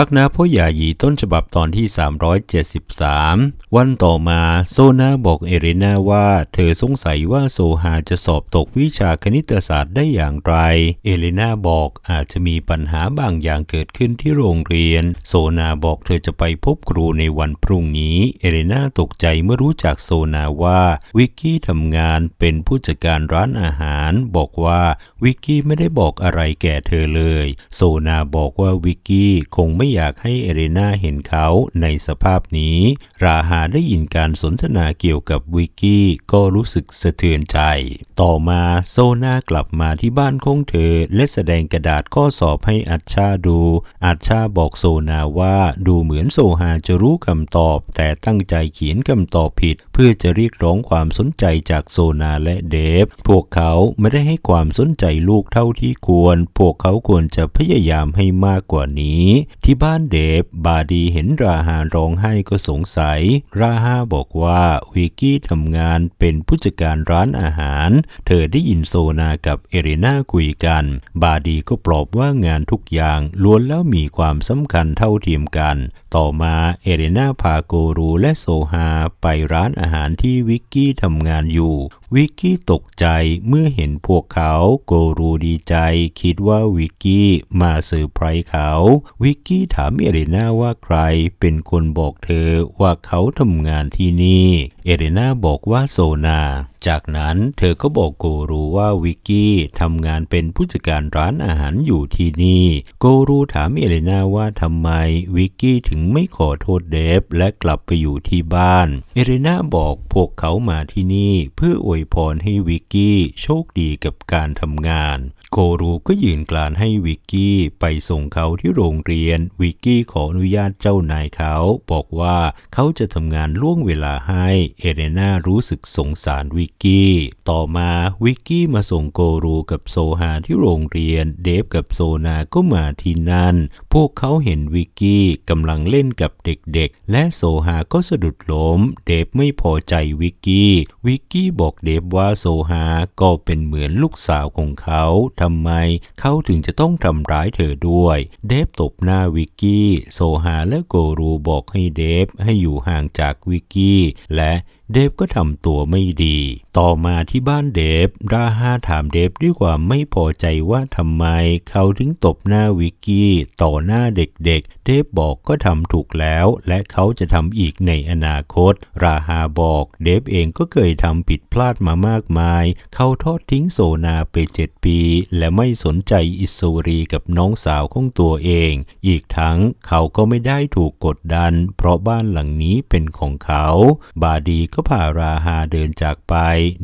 รักนะพ่อใหญ่หยีต้นฉบับตอนที่ 373 วันต่อมาโซนาบอกเอเรนาว่า เธอสงสัยว่าโซฮาจะสอบตกวิชาคณิตศาสตร์ได้อย่างไร เอเรนาบอกอาจจะมีปัญหาบางอย่างเกิดขึ้นที่โรงเรียน โซนาบอกเธอจะไปพบครูในวันพรุ่งนี้ เอเรนาตกใจเมื่อรู้จักโซนาว่า วิกกี้ทำงานเป็นผู้จัดการร้านอาหาร บอกว่าวิกกี้ไม่ได้บอกอะไรแก่เธอเลย โซนาบอกว่าวิกกี้คงไม่อยากให้เอเรนาเห็นเขาในสภาพนี้ ราฮาได้ยินการสนทนาเกี่ยวกับวิกกี้ก็รู้สึกสะเทือนใจ ต่อมาโซนากลับมาที่บ้านของเธอ และแสดงกระดาษข้อสอบให้อัชชาดู อัชชาบอกโซนาว่าดูเหมือนโซฮาจะรู้คำตอบ แต่ตั้งใจเขียนคำตอบผิด เพื่อจะเรียกร้องความสนใจจากโซนาและเดฟ พวกเขาไม่ได้ให้ความสนใจลูกเท่าที่ควร พวกเขาควรจะพยายามให้มากกว่านี้ ที่บ้านเดฟบาดีเห็นราฮาร้องไห้ก็สงสัย ราฮาบอกว่าวิกกี้ทำงานเป็นผู้จัดการร้านอาหาร เธอได้ยินโซนากับเอเรนาคุยกัน บาดีก็ปลอบว่างานทุกอย่างล้วนแล้วมีความสำคัญเท่าเทียมกัน ต่อมาเอเรนาพาโกรูและโซฮาไปร้านอาหารที่วิกกี้ทำงานอยู่ วิกกี้ตกใจเมื่อเห็นพวกเขาโกรูดีใจ คิดว่าวิกกี้มาเซอร์ไพรส์เขา วิกกี้ถามเอเลนาว่าใครเป็นคนบอกเธอว่าเขาทำงานที่นี่เอเรนาบอกว่าโซนา จากนั้นเธอก็บอกโกรูว่าวิกกี้ทำงานเป็นผู้จัดการร้านอาหารอยู่ที่นี่ โกรูถามเอเรนาว่าทำไมวิกกี้ถึงไม่ขอโทษเดฟและกลับไปอยู่ที่บ้าน เอเรนาบอกพวกเขามาที่นี่เพื่ออวยพรให้วิกกี้โชคดีกับการทำงาน โกรูก็ยืนกลานให้วิกกี้ไปส่งเขาที่โรงเรียน วิกกี้ขออนุญาตเจ้านายเขา บอกว่าเขาจะทำงานล่วงเวลาให้ เอเรนารู้สึกสงสารวิกกี้ ต่อมาวิกกี้มาส่งโกรูกับโซฮาที่โรงเรียน เดฟกับโซนาก็มาที่นั่น พวกเขาเห็นวิกกี้กำลังเล่นกับเด็กๆ และโซฮาก็สะดุดล้ม เดฟไม่พอใจวิกกี้ วิกกี้บอกเดฟว่าโซฮาก็เป็นเหมือนลูกสาวของเขาทำไมเขาถึงจะต้องทำร้ายเธอด้วย เดฟตบหน้าวิกกี้ โซฮาและโกรูบอกให้เดฟให้อยู่ห่างจากวิกกี้และ เดฟก็ทำตัวไม่ดี ต่อมาที่บ้านเดฟ ราฮาถามเดฟด้วยความไม่พอใจว่าทำไมเขาถึงตบหน้าวิกกี้ต่อหน้าเด็กๆ เดฟบอกก็ทำถูกแล้ว และเขาจะทำอีกในอนาคต ราฮาบอกเดฟเองก็เคยทำผิดพลาดมามากมาย เขาทอดทิ้งโซนาไปเจ็ดปี และไม่สนใจอิสุรีกับน้องสาวของตัวเอง อีกทั้งเขาก็ไม่ได้ถูกกดดัน เพราะบ้านหลังนี้เป็นของเขา บาดีก็พาราฮาเดินจากไป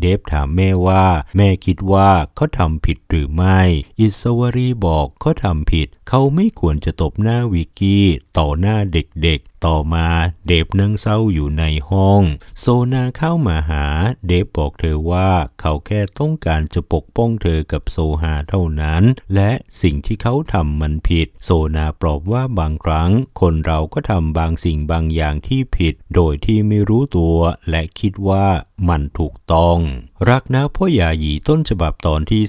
เดฟถามแม่ว่า แม่คิดว่าเขาทำผิดหรือไม่ อิสวรีบอกเขาทำผิด เขาไม่ควรจะตบหน้าวิกกี้ ต่อหน้าเด็กๆต่อมาเดฟนั่งเศร้าอยู่ในห้อง โซนาเข้ามาหา เดฟบอกเธอว่าเขาแค่ต้องการจะปกป้องเธอกับโซฮาเท่านั้น และสิ่งที่เขาทำมันผิด โซนาปลอบว่าบางครั้ง คนเราก็ทำบางสิ่งบางอย่างที่ผิด โดยที่ไม่รู้ตัว และคิดว่ามันถูกต้องรักนะพ่อหยาหยีต้นฉบับตอนที่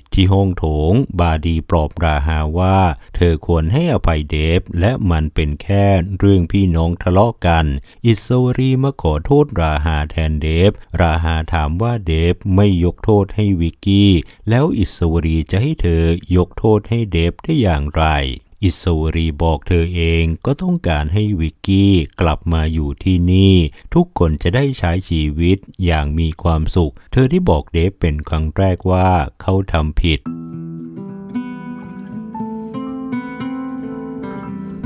374 ที่ห้องโถง บาดีปลอบราฮาว่า เธอควรให้อภัยเดฟ และมันเป็นแค่เรื่องพี่น้องทะเลาะกัน อิสวรีมาขอโทษราฮาแทนเดฟ ราฮาถามว่าเดฟไม่ยกโทษให้วิกกี้ แล้วอิสวรีจะให้เธอยกโทษให้เดฟได้อย่างไร อิสวรีบอกเธอเองก็ต้องการให้วิกกี้กลับมาอยู่ที่นี่ ทุกคนจะได้ใช้ชีวิตอย่างมีความสุข เธอได้บอกเดฟเป็นครั้งแรกว่าเขาทำผิด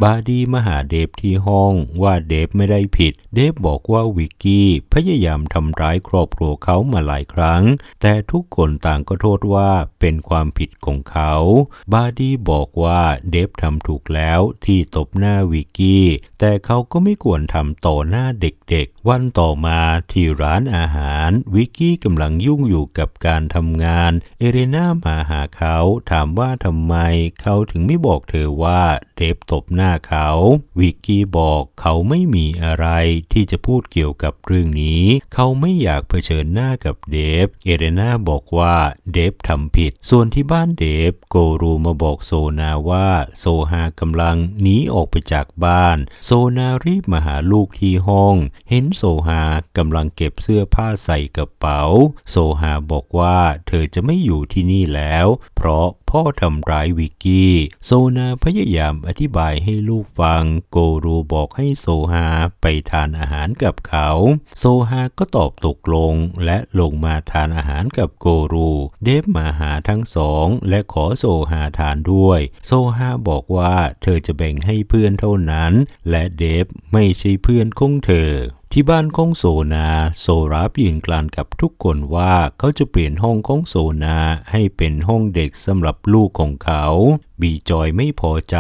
บาดีมาหาเดฟที่ห้องว่าเดฟไม่ได้ผิด เดฟบอกว่าวิกกี้พยายามทำร้ายครอบครัวเขามาหลายครั้ง แต่ทุกคนต่างก็โทษว่าเป็นความผิดของเขา บาดีบอกว่าเดฟทำถูกแล้วที่ตบหน้าวิกกี้ แต่เขาก็ไม่ควรทำต่อหน้าเด็กๆ วันต่อมาที่ร้านอาหาร วิกกี้กำลังยุ่งอยู่กับการทำงาน เอเรนามาหาเขาถามว่าทำไมเขาถึงไม่บอกเธอว่าเดฟตบหน้าน้าเขา วิกกี้บอกเขาไม่มีอะไรที่จะพูดเกี่ยวกับเรื่องนี้ เขาไม่อยากเผชิญหน้ากับเดฟ เอเรนาบอกว่าเดฟทำผิด ส่วนที่บ้านเดฟ โกรูมาบอกโซนาว่าโซฮากำลังหนีออกไปจากบ้าน โซนารีบมาหาลูกที่ห้อง เห็นโซฮากำลังเก็บเสื้อผ้าใส่กระเป๋า โซฮาบอกว่าเธอจะไม่อยู่ที่นี่แล้ว เพราะ พ่อทำร้ายวิกกี้ โซนาพยายามอธิบายให้ลูกฟัง โกรูบอกให้โซฮาไปทานอาหารกับเขา โซฮาก็ตอบตกลงและลงมาทานอาหารกับโกรู เดฟมาหาทั้งสองและขอโซฮาทานด้วย โซฮาบอกว่าเธอจะแบ่งให้เพื่อนเท่านั้น และเดฟไม่ใช่เพื่อนของเธอ ที่บ้านของโซนา โซรับยืนกลานกับทุกคนว่าเขาจะเปลี่ยนห้องของโซนาให้เป็นห้องเด็กสำหรับลูกของเขา บีจอยไม่พอใจ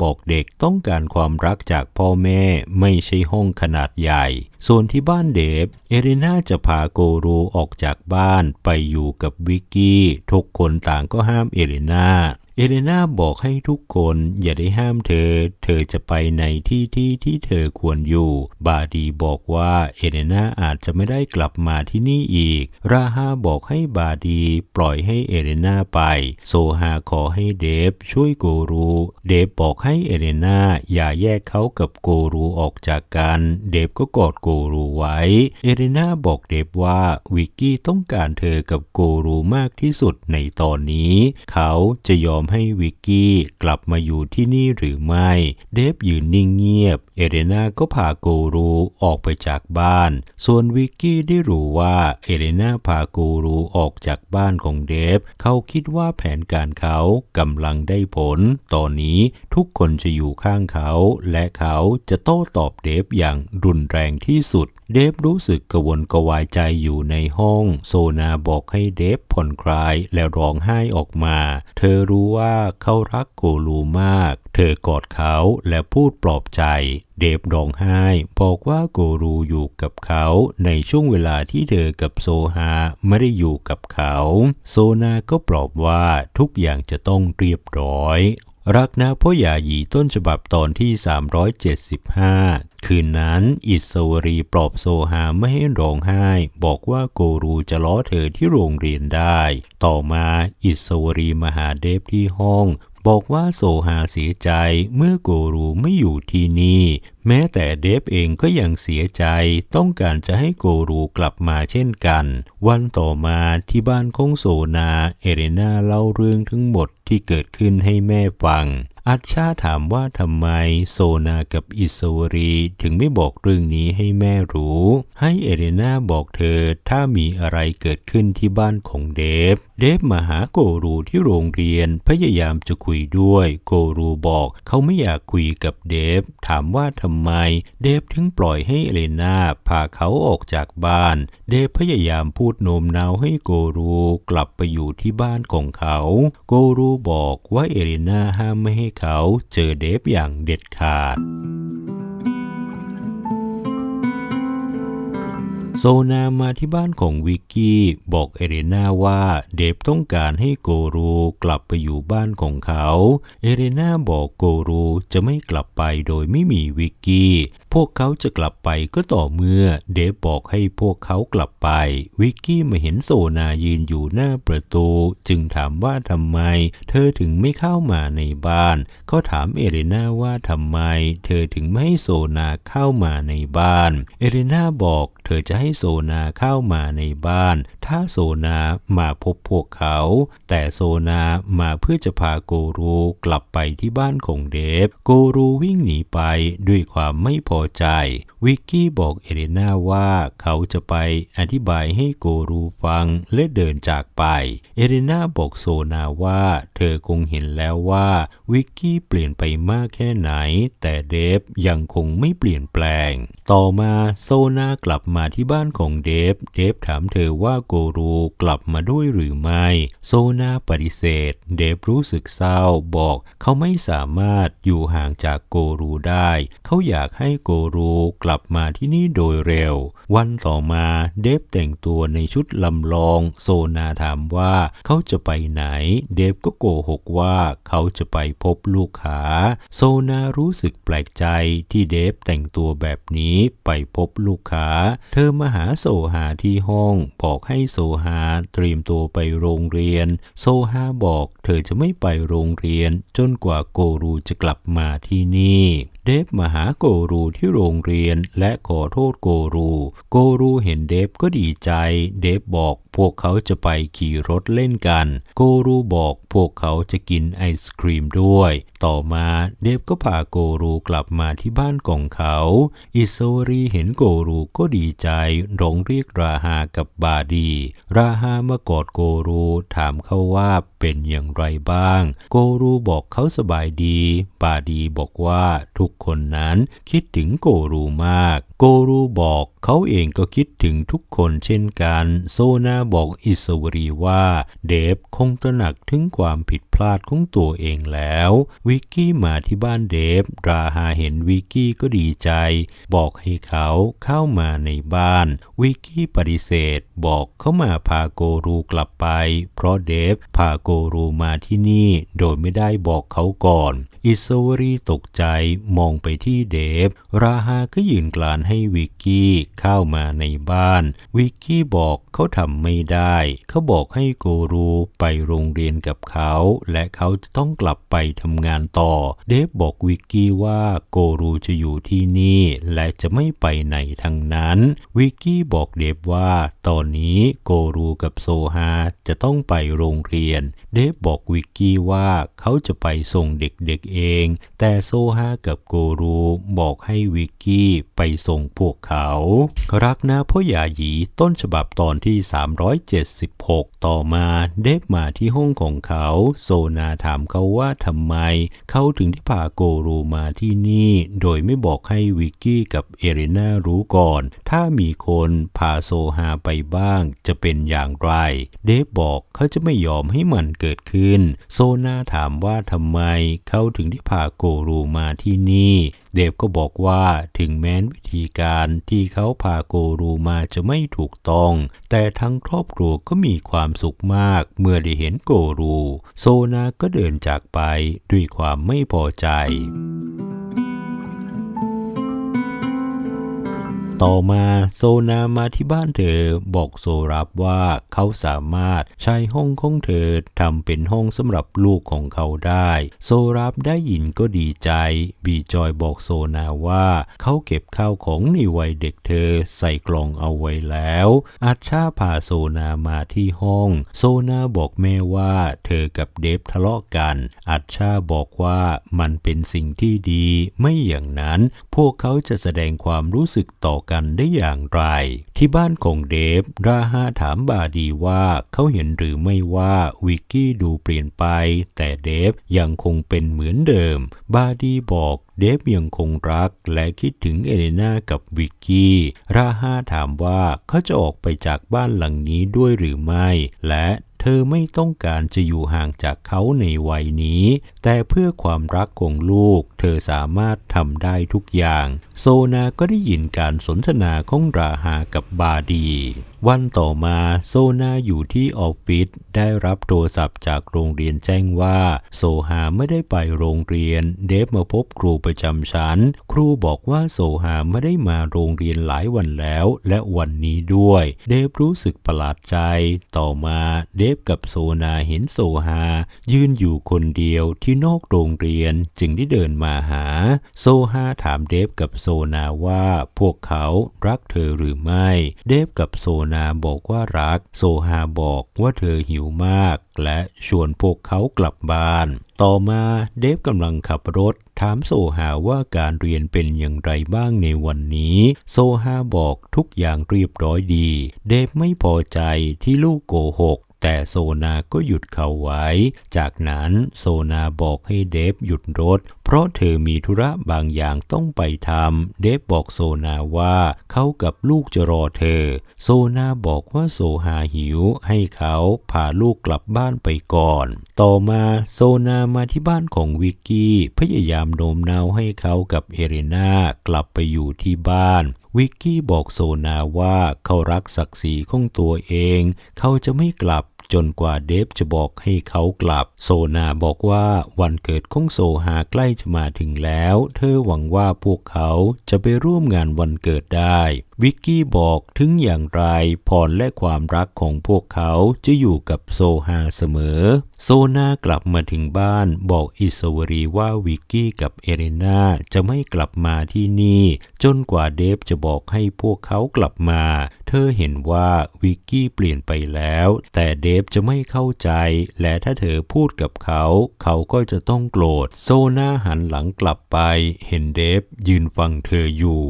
บอกเด็กต้องการความรักจากพ่อแม่ไม่ใช่ห้องขนาดใหญ่ ส่วนที่บ้านเดฟ เอเรนาจะพาโกรูออกจากบ้านไปอยู่กับวิกกี้ ทุกคนต่างก็ห้ามเอเรนา เอเลนาบอกให้ทุกคนอย่าได้ห้ามเธอ เธอจะไปในที่ที่ที่เธอควรอยู่ บาดีบอกว่าเอเลนาอาจจะไม่ได้กลับมาที่นี่อีก ราฮาบอกให้บาดีปล่อยให้เอเลนาไป โซฮาขอให้เดฟช่วยโกรู เดฟบอกให้เอเลนาอย่าแยกเขากับโกรูออกจากกัน เดฟก็กอดโกรูไว้ เอเลนาบอกเดฟว่าวิกกี้ต้องการเธอกับโกรูมากที่สุดในตอนนี้ เขาจะยอมให้วิกกี้กลับมาอยู่ที่นี่หรือไม่ เดฟยืนนิ่งเงียบ เอเรนาก็พาโกรูออกไปจากบ้าน ส่วนวิกกี้ได้รู้ว่าเอเรนาพาโกรูออกจากบ้านของเดฟ เขาคิดว่าแผนการเขากำลังได้ผล ตอนนี้ทุกคนจะอยู่ข้างเขา และเขาจะโต้ตอบเดฟอย่างรุนแรงที่สุด เดฟรู้สึกกระวนกระวายใจอยู่ในห้อง โซนาบอกให้เดฟผ่อนคลายและร้องไห้ออกมา เธอรู้ว่าว่าเขารักโกลูมาก เธอกอดเขาและพูดปลอบใจ เดฟร้องไห้บอกว่าโกรูอยู่กับเขาในช่วงเวลาที่เธอกับโซฮาไม่ได้อยู่กับเขา โซนาก็ปลอบว่าทุกอย่างจะต้องเรียบร้อย รักนะพ่อหยาหยีต้นฉบับตอนที่ 375 คืนนั้น อิสวรีปลอบโซฮาไม่ให้ร้องไห้ บอกว่าโกรูจะล้อเธอที่โรงเรียนได้ ต่อมาอิสวรีมาหาเดฟที่ห้อง บอกว่าโซฮาเสียใจเมื่อโกรูไม่อยู่ที่นี่ แม้แต่เดฟเองก็ยังเสียใจ ต้องการจะให้โกรูกลับมาเช่นกัน วันต่อมาที่บ้านของโซนา เอเรนาเล่าเรื่องทั้งหมดที่เกิดขึ้นให้แม่ฟัง อัชชาถามว่าทำไมโซนากับอิสวรีถึงไม่บอกเรื่องนี้ให้แม่รู้ ให้เอเรนาบอกเธอถ้ามีอะไรเกิดขึ้นที่บ้านของเดฟ เดฟมาหาโกรูที่โรงเรียนพยายามจะคุยด้วย โกรูบอกเขาไม่อยากคุยกับเดฟ ถามว่าทำไม เดฟถึงปล่อยให้เอเลนาพาเขาออกจากบ้าน เดฟพยายามพูดโน้มน้าวให้โกรูกลับไปอยู่ที่บ้านของเขา โกรูบอกว่าเอเลนาห้ามไม่ให้เขาเจอเดฟอย่างเด็ดขาด โซนามาที่บ้านของวิกกี้บอกเอเรนาว่าเดฟต้องการให้โกรูกลับไปอยู่บ้านของเขา เอเรนาบอกโกรูจะไม่กลับไปโดยไม่มีวิกกี้พวกเขาจะกลับไปก็ต่อเมื่อเดฟบอกให้พวกเขากลับไป วิกกี้มาเห็นโซนายืนอยู่หน้าประตู จึงถามว่าทำไม เธอถึงไม่เข้ามาในบ้าน เขาถามเอเรนาว่าทำไม เธอถึงไม่ให้โซนาเข้ามาในบ้าน เอเรนาบอก เธอจะให้โซนาเข้ามาในบ้าน ถ้าโซนามาพบพวกเขา แต่โซนามาเพื่อจะพาโกรูกลับไปที่บ้านของเดฟ โกรูวิ่งหนีไปด้วยความไม่พอใจ วิกกี้บอกเอเรนาว่าเขาจะไปอธิบายให้โกรูฟังและเดินจากไป เอเรนาบอกโซนาว่าเธอคงเห็นแล้วว่าวิกกี้เปลี่ยนไปมากแค่ไหน แต่เดฟยังคงไม่เปลี่ยนแปลง ต่อมาโซนากลับมาที่บ้านของเดฟ เดฟถามเธอว่าโกรูกลับมาด้วยหรือไม่ โซนาปฏิเสธ เดฟรู้สึกเศร้าบอกเขาไม่สามารถอยู่ห่างจากโกรูได้ เขาอยากให้โกกรูกลับมาที่นี่โดยเร็ว วันต่อมาเดฟแต่งตัวในชุดลำลองโซนาถามว่าเขาจะไปไหน เดฟก็โกหกว่าเขาจะไปพบลูกค้า โซนารู้สึกแปลกใจที่เดฟแต่งตัวแบบนี้ไปพบลูกค้า เธอมาหาโซฮาที่ห้องบอกให้โซฮาเตรียมตัวไปโรงเรียน โซฮาบอกเธอจะไม่ไปโรงเรียนจนกว่าโกรูจะกลับมาที่นี่ เดฟมาหาโกรูที่โรงเรียนและขอโทษโกรู โกรูเห็นเดฟก็ดีใจ เดฟบอก พวกเขาจะไปขี่รถเล่นกัน โกรูบอกพวกเขาจะกินไอศครีมด้วย ต่อมาเดฟก็พาโกรูกลับมาที่บ้านของเขา อิโซรีเห็นโกรูก็ดีใจร้องเรียกราฮากับบาดี ราฮามากอดโกรูถามเขาว่าเป็นอย่างไรบ้าง โกรูบอกเขาสบายดี บาดีบอกว่าทุกคนนั้นคิดถึงโกรูมาก โกรูบอกเขาเองก็คิดถึงทุกคนเช่นกัน โซนาบอกอิสวรีว่าเดฟคงตระหนักถึงความผิดพลาดของตัวเองแล้ว วิกกี้มาที่บ้านเดฟ ราฮาเห็นวิกกี้ก็ดีใจ บอกให้เขาเข้ามาในบ้าน วิกกี้ปฏิเสธ บอกเขามาพาโกรูกลับไป เพราะเดฟพาโกรูมาที่นี่โดยไม่ได้บอกเขาก่อน อิสวรีตกใจมองไปที่เดฟ ราฮาก็ยืนกลานให้วิกกี้เข้ามาในบ้าน วิกกี้บอกเขาทำไม่ได้ เขาบอกให้โกรูไปโรงเรียนกับเขา และเขาจะต้องกลับไปทำงานต่อ เดฟบอกวิกกี้ว่าโกรูจะอยู่ที่นี่และจะไม่ไปไหนทั้งนั้น วิกกี้บอกเดฟว่าตอนนี้โกรูกับโซฮาจะต้องไปโรงเรียน เดฟบอกวิกกี้ว่าเขาจะไปส่งเด็กๆเอง แต่โซฮากับโกรูบอกให้วิกกี้ไปส่งพวกเขา รักนะพ่อหยาหยีต้นฉบับตอนที่ 376 ต่อมาเดฟมาที่ห้องของเขา โซนาถามเขาว่าทำไม เขาถึงที่พาโกรูมาที่นี่ โดยไม่บอกให้วิกกี้กับเอริน่ารู้ก่อน ถ้ามีคนพาโซฮาไปบ้างจะเป็นอย่างไร เดฟบอกเขาจะไม่ยอมให้มันเกิดขึ้น โซนาถามว่าทำไมเขาถึงที่พาโกรูมาที่นี่ เดฟก็บอกว่าถึงแม้นวิธีการที่เขาพาโกรูมาจะไม่ถูกต้อง แต่ทั้งครอบครัวก็มีความสุขมากเมื่อได้เห็นโกรู โซนาก็เดินจากไปด้วยความไม่พอใจ ต่อมาโซนามาที่บ้านเธอบอกโซรับว่าเขาสามารถใช้ห้องของเธอทำเป็นห้องสำหรับลูกของเขาได้ โซรับได้ยินก็ดีใจ บีจอยบอกโซนาว่าเขาเก็บข้าวของในวัยเด็กเธอใส่กล่องเอาไว้แล้ว อาชาพาโซนามาที่ห้อง โซนาบอกแม่ว่าเธอกับเดฟทะเลาะกัน อาชาบอกว่ามันเป็นสิ่งที่ดี ไม่อย่างนั้น พวกเขาจะแสดงความรู้สึกต่อกันได้อย่างไร ที่บ้านของเดฟ ราฮาถามบาดีว่าเขาเห็นหรือไม่ว่าวิกกี้ดูเปลี่ยนไป แต่เดฟยังคงเป็นเหมือนเดิม บาดีบอกเดฟยังคงรักและคิดถึงเอเลนากับวิกกี้ ราฮาถามว่าเขาจะออกไปจากบ้านหลังนี้ด้วยหรือไม่ และ อไม่ต้องการจะอยู่ห่างจากเขาในวัยนี้ แต่เพื่อความรักของลูก เธอสามารถทำได้ทุกอย่าง โซนาก็ได้ยินการสนทนาของราหากับบาดี วันต่อมาโซนาอยู่ที่ออฟฟิศได้รับโทรศัพท์จากโรงเรียนแจ้งว่า โซฮาไม่ได้ไปโรงเรียน เดฟมาพบครูประจำชั้น ครูบอกว่าโซฮาไม่ได้มาโรงเรียนหลายวันแล้ว และวันนี้ด้วย เดฟรู้สึกประหลาดใจ ต่อมาเดฟกับโซนาเห็นโซฮายืนอยู่คนเดียวที่นอกโรงเรียนจึงได้เดินมาหา โซฮาถามเดฟกับโซนาว่าพวกเขารักเธอหรือไม่ เดฟกับโซนาบอกว่ารัก โซฮาบอกว่าเธอหิวมาก และชวนพวกเขากลับบ้าน ต่อมาเดฟกำลังขับรถ ถามโซฮาว่าการเรียนเป็นอย่างไรบ้างในวันนี้ โซฮาบอกทุกอย่างเรียบร้อยดี เดฟไม่พอใจที่ลูกโกหกแต่โซนาก็หยุดเขาไว้ จากนั้นโซนาบอกให้เดฟหยุดรถ เพราะเธอมีธุระบางอย่างต้องไปทำ เดฟบอกโซนาว่าเขากับลูกจะรอเธอ โซนาบอกว่าโซฮาหิวให้เขาพาลูกกลับบ้านไปก่อน ต่อมาโซนามาที่บ้านของวิกกี้ พยายามโน้มน้าวให้เขากับเอเรนากลับไปอยู่ที่บ้านวิกกี้บอกโซนาว่าเขารักศักดิ์ศรีของตัวเอง เขาจะไม่กลับ จนกว่าเดฟจะบอกให้เขากลับ โซนาบอกว่าวันเกิดของโซฮาใกล้จะมาถึงแล้ว เธอหวังว่าพวกเขาจะไปร่วมงานวันเกิดได้ วิกกี้บอกถึงอย่างไรพรและความรักของพวกเขาจะอยู่กับโซฮาเสมอ โซนากลับมาถึงบ้านบอกอิสวรีว่าวิกกี้กับเอเรนาจะไม่กลับมาที่นี่ จนกว่าเดฟจะบอกให้พวกเขากลับมา เธอเห็นว่าวิกกี้เปลี่ยนไปแล้ว แต่เดฟจะไม่เข้าใจ และถ้าเธอพูดกับเขา เขาก็จะต้องโกรธ โซนาหันหลังกลับไป เห็นเดฟยืนฟังเธออยู่